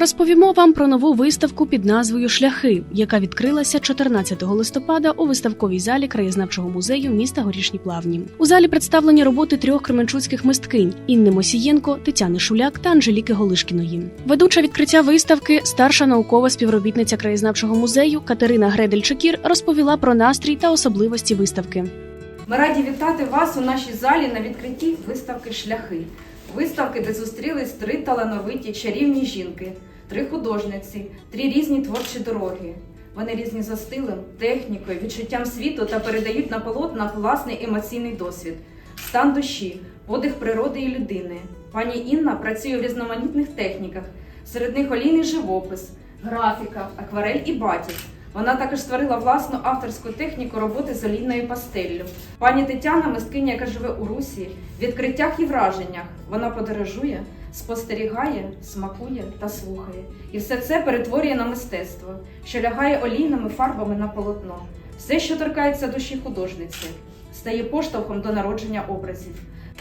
Розповімо вам про нову виставку під назвою Шляхи, яка відкрилася 14 листопада у виставковій залі краєзнавчого музею міста Горішні Плавні. У залі представлені роботи трьох кременчуцьких мисткинь Інни Мосієнко, Тетяни Шуляк та Анжеліки Голишкіної. Ведуча відкриття виставки, старша наукова співробітниця краєзнавчого музею Катерина Гредель-Чекір розповіла про настрій та особливості виставки. Ми раді вітати вас у нашій залі на відкритті виставки Шляхи. Виставки, де зустрілись три талановиті чарівні жінки, три художниці, три різні творчі дороги. Вони різні за стилем, технікою, відчуттям світу та передають на полотнах власний емоційний досвід, стан душі, подих природи і людини. Пані Інна працює в різноманітних техніках, серед них олійний живопис, графіка, акварель і батік. Вона також створила власну авторську техніку роботи з олійною пастеллю. Пані Тетяна, мисткиня, яка живе у Русі, в відкриттях і враженнях. Вона подорожує, спостерігає, смакує та слухає. І все це перетворює на мистецтво, що лягає олійними фарбами на полотно. Все, що торкається душі художниці, стає поштовхом до народження образів.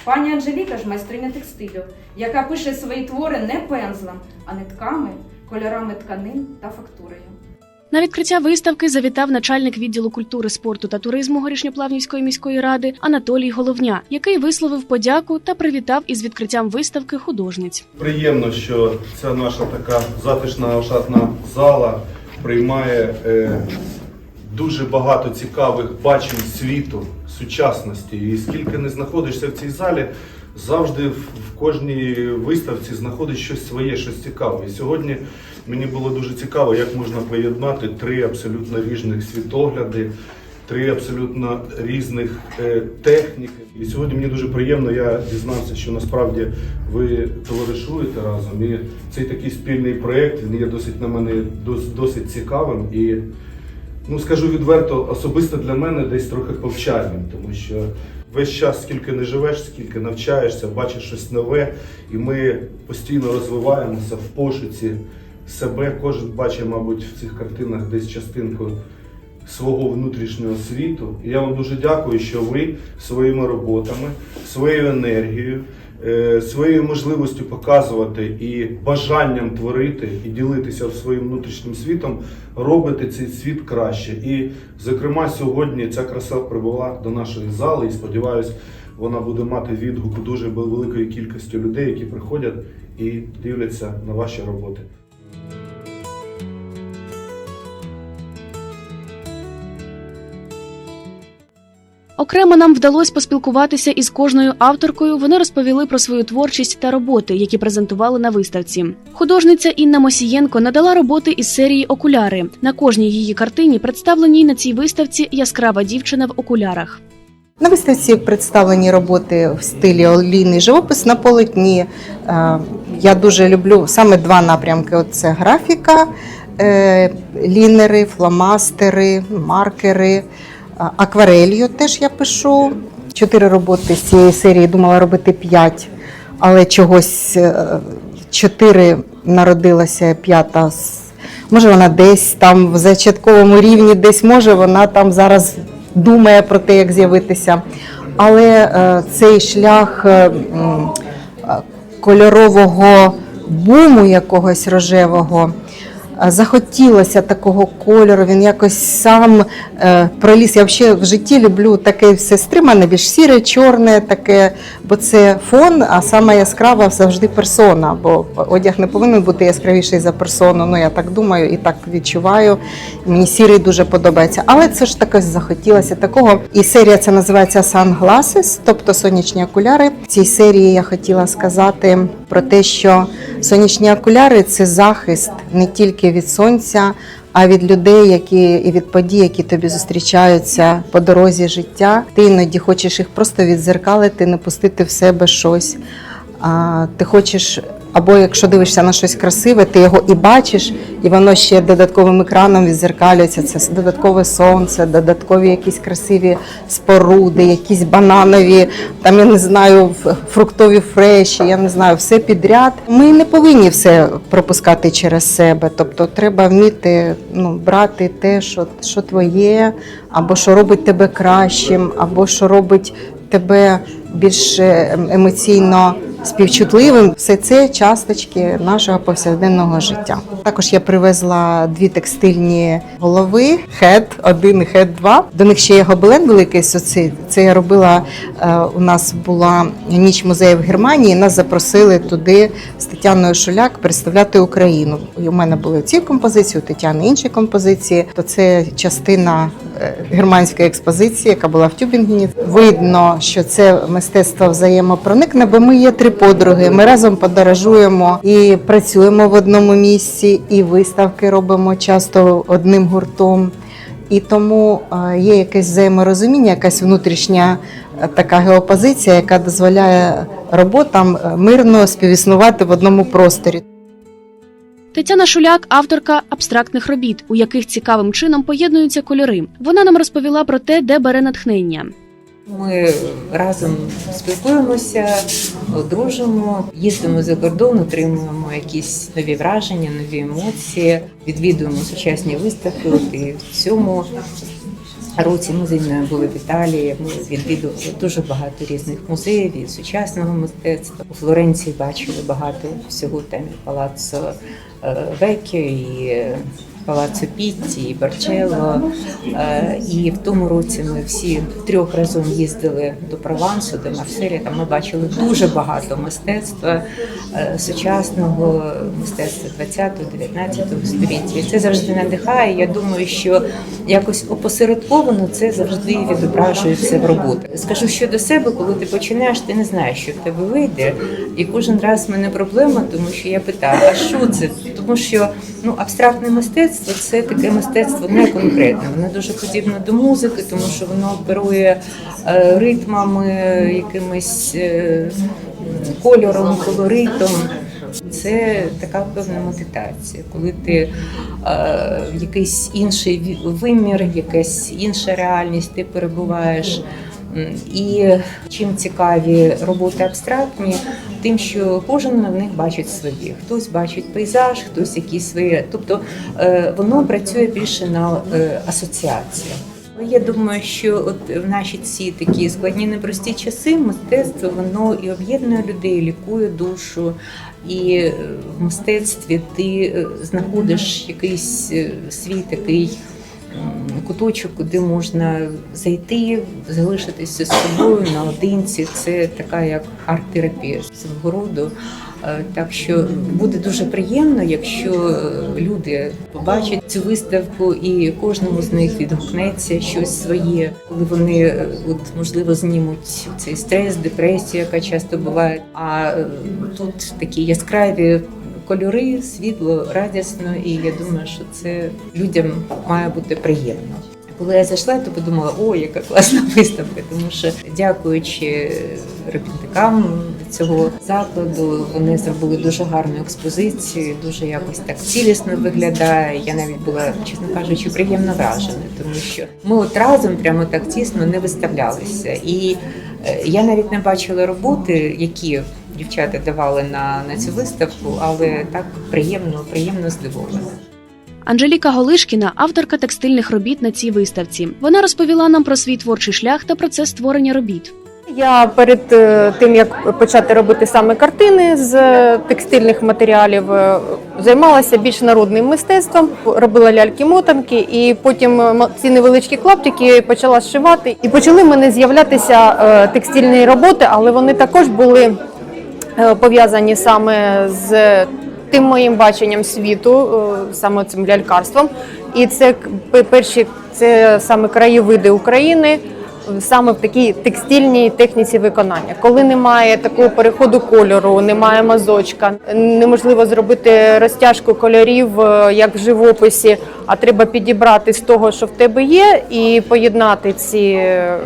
Пані Анжеліка ж майстриня текстилю, яка пише свої твори не пензлем, а нитками, кольорами тканин та фактурою. На відкриття виставки завітав начальник відділу культури, спорту та туризму Горішньоплавнівської міської ради Анатолій Головня, який висловив подяку та привітав із відкриттям виставки художниць. Приємно, що ця наша така затишна ошатна зала приймає е, дуже багато цікавих бачень світу, сучасності. І скільки не знаходишся в цій залі, завжди в, кожній виставці знаходиш щось своє, щось цікаве. І сьогодні мені було дуже цікаво, як можна поєднати три абсолютно різних світогляди. Три абсолютно різних е, техніки. І сьогодні мені дуже приємно, я дізнався, що насправді ви товаришуєте разом. І цей такий спільний проєкт він є досить на мене дос- досить цікавим і, ну скажу відверто, особисто для мене десь трохи повчальним, тому що весь час, скільки не живеш, скільки навчаєшся, бачиш щось нове, і ми постійно розвиваємося в пошуці себе. Кожен бачить, мабуть, в цих картинах десь частинку свого внутрішнього світу. І я вам дуже дякую, що ви своїми роботами, своєю енергією, своєю можливістю показувати і бажанням творити і ділитися своїм внутрішнім світом, робити цей світ краще. І, зокрема, сьогодні ця краса прибула до нашої зали, і сподіваюся, вона буде мати відгук дуже великої кількості людей, які приходять і дивляться на ваші роботи. Окремо нам вдалося поспілкуватися із кожною авторкою. Вони розповіли про свою творчість та роботи, які презентували на виставці. Художниця Інна Мосієнко надала роботи із серії Окуляри. На кожній її картині представленій на цій виставці яскрава дівчина в окулярах. На виставці представлені роботи в стилі олійний живопис на полотні. Е, Я дуже люблю саме два напрямки: це графіка, е, лінери, фломастери, маркери, акварелью теж я пишу. Чотири роботи з цієї серії думала робити п'ять, але чогось е, чотири народилася п'ята. Може, вона десь там в зачатковому рівні, десь може вона там зараз думає про те, як з'явитися. Але е, цей шлях е, кольорового буму якогось рожевого. Захотілося такого кольору, він якось сам е, проліз. Я взагалі в житті люблю таке все стримане, більш сіре, чорне, таке, бо це фон, а саме яскрава завжди персона. Бо одяг не повинен бути яскравіший за персону. Ну я так думаю і так відчуваю. Мені сірий дуже подобається. Але це ж таке захотілося такого. І серія це називається Sunglasses, тобто сонячні окуляри. В цій серії я хотіла сказати про те, що сонячні окуляри це захист не тільки від сонця, а від людей, які і від подій, які тобі зустрічаються по дорозі життя. Ти іноді хочеш їх просто відзеркалити, не пустити в себе щось. Ти хочеш, або якщо дивишся на щось красиве, ти його і бачиш, і воно ще додатковим екраном відзеркалюється. Це додаткове сонце, додаткові якісь красиві споруди, якісь бананові, там я не знаю, фруктові фреші, я не знаю, все підряд. Ми не повинні все пропускати через себе. Тобто треба вміти ну, брати те, що, що твоє, або що робить тебе кращим, або що робить тебе більш е, емоційно співчутливим. Все це часточки нашого повсякденного життя. Також я привезла дві текстильні голови: хед 1 і хед 2 До них ще є гобелен великий. Це, це я робила. е, У нас була ніч музею в Германії. Нас запросили туди з Тетяною Шуляк представляти Україну. У мене були ці композиції, у Тетяни інші композиції. То це частина е, германської експозиції, яка була в Тюбінгені. Видно, що це мистецтво взаємопроникне, бо ми є три подруги. Ми разом подорожуємо і працюємо в одному місці, і виставки робимо часто одним гуртом. І тому е, є якесь взаєморозуміння, якась внутрішня е, така геопозиція, яка дозволяє роботам е, мирно співіснувати в одному просторі. Тетяна Шуляк авторка абстрактних робіт, у яких цікавим чином поєднуються кольори. Вона нам розповіла про те, де бере натхнення. Ми разом спілкуємося, дружимо, їздимо за кордон, отримуємо якісь нові враження, нові емоції, відвідуємо сучасні виставки. От і в цьому році ми з Інною були в Італії. Ми відвідували дуже багато різних музеїв і сучасного мистецтва. У Флоренції бачили багато всього там і палаццо е, Веккіо, і Палаццо Пітті, і Барчелло. Е, І в тому році ми всі трьох разом їздили до Провансу, до Марселя. Там ми бачили дуже багато мистецтва е, сучасного мистецтва 20-19 століття. Це завжди надихає. Я думаю, що якось опосередковано це завжди відображується в роботі. Скажу щодо себе, коли ти починаєш, ти не знаєш, що в тебе вийде. І кожен раз в мене проблема, тому що я питаю, а що це? Тому що ну абстрактне мистецтво це таке мистецтво не конкретне. Воно дуже подібне до музики, тому що воно оперує е, ритмами, якимись е, кольором, колоритом. Це така певна медитація, коли ти е, в якийсь інший вимір, якась інша реальність, ти перебуваєш. І чим цікаві роботи абстрактні, тим, що кожен в них бачить свої. Хтось бачить пейзаж, хтось якісь свої. Тобто е, воно працює більше на е, асоціаціях. Я думаю, що от в наші ці такі складні непрості часи мистецтво воно і об'єднує людей, лікує душу. І е, в мистецтві ти знаходиш якийсь свій такий куточок, куди можна зайти, залишитися з собою наодинці. Це така як арт-терапія свого роду. Е, Так що буде дуже приємно, якщо е, люди побачать цю виставку, і кожному з них відгукнеться щось своє, коли вони е, от можливо знімуть цей стрес, депресію, яка часто буває. А тут такі яскраві кольори, світло, радісно, і я думаю, що це людям має бути приємно. Коли я зайшла, то подумала, о, яка класна виставка, тому що дякуючи робітникам цього закладу, вони зробили дуже гарну експозицію, дуже якось так цілісно виглядає. Я навіть була, чесно кажучи, приємно вражена, тому що ми от разом прямо так тісно не виставлялися. І е, я навіть не бачила роботи, які дівчата давали на, на цю виставку, але так приємно, приємно здивована. Анжеліка Голишкіна, авторка текстильних робіт на цій виставці. Вона розповіла нам про свій творчий шлях та процес створення робіт. Я перед е, тим як почати робити саме картини з текстильних матеріалів, е, займалася більш народним мистецтвом, робила ляльки-мотанки, і потім е, ці невеличкі клаптики почала зшивати. І почали в мене з'являтися текстильні роботи, але вони також були пов'язані саме з тим моїм баченням світу, е, саме цим лялькарством. І це перші це саме краєвиди України. Саме в такій текстильній техніці виконання, коли немає такого переходу кольору, немає мазочка, неможливо зробити розтяжку кольорів, е, як в живописі, а треба підібрати з того, що в тебе є, і поєднати ці е,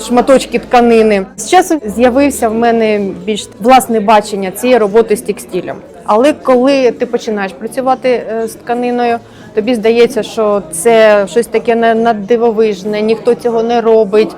шматочки тканини. З часом з'явився в мене більш власне бачення цієї роботи з текстилем. Але коли ти починаєш працювати е, з тканиною, тобі здається, що це щось таке не- наддивовижне, ніхто цього не робить.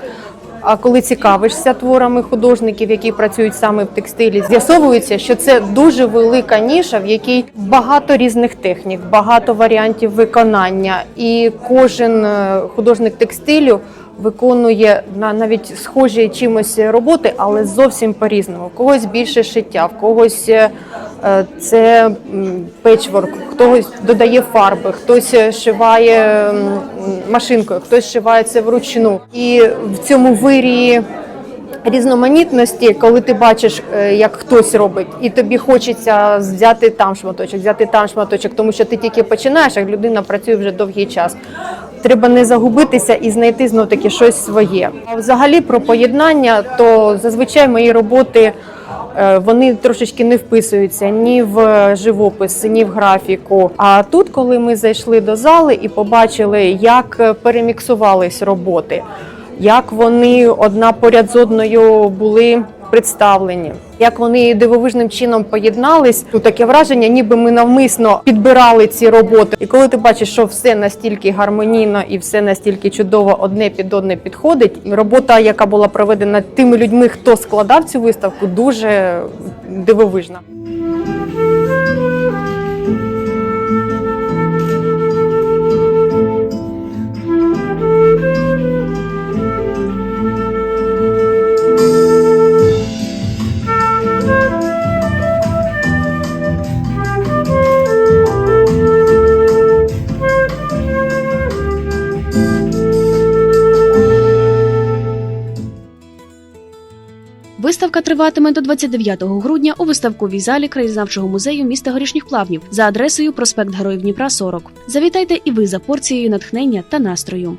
А коли цікавишся творами художників, які працюють саме в текстилі, з'ясовується, що це дуже велика ніша, в якій багато різних технік, багато варіантів виконання, і кожен е, художник текстилю виконує на навіть схожі чимось роботи, але зовсім по-різному. В когось більше шиття, в когось е, це печворк, хтось додає фарби, хтось шиває машинкою, хтось шиває це вручну. І в цьому вирії різноманітності, коли ти бачиш, е, як хтось робить, і тобі хочеться взяти там шматочок, взяти там шматочок, тому що ти тільки починаєш, як людина працює вже довгий час. Треба не загубитися і знайти знов таки щось своє. А взагалі про поєднання, то зазвичай мої роботи. Е, Вони трошечки не вписуються ні в живопис, ні в графіку. А тут, коли ми зайшли до зали і побачили, як переміксувались роботи, як вони одна поряд з одною були представлені, як вони дивовижним чином поєднались. Ну таке враження, ніби ми навмисно підбирали ці роботи. І коли ти бачиш, що все настільки гармонійно і все настільки чудово одне під одне підходить, робота, яка була проведена тими людьми, хто складав цю виставку, дуже дивовижна. Виставка триватиме до 29 грудня у виставковій залі краєзнавчого музею міста Горішніх Плавнів за адресою проспект Героїв Дніпра 40. Завітайте і ви за порцією натхнення та настрою.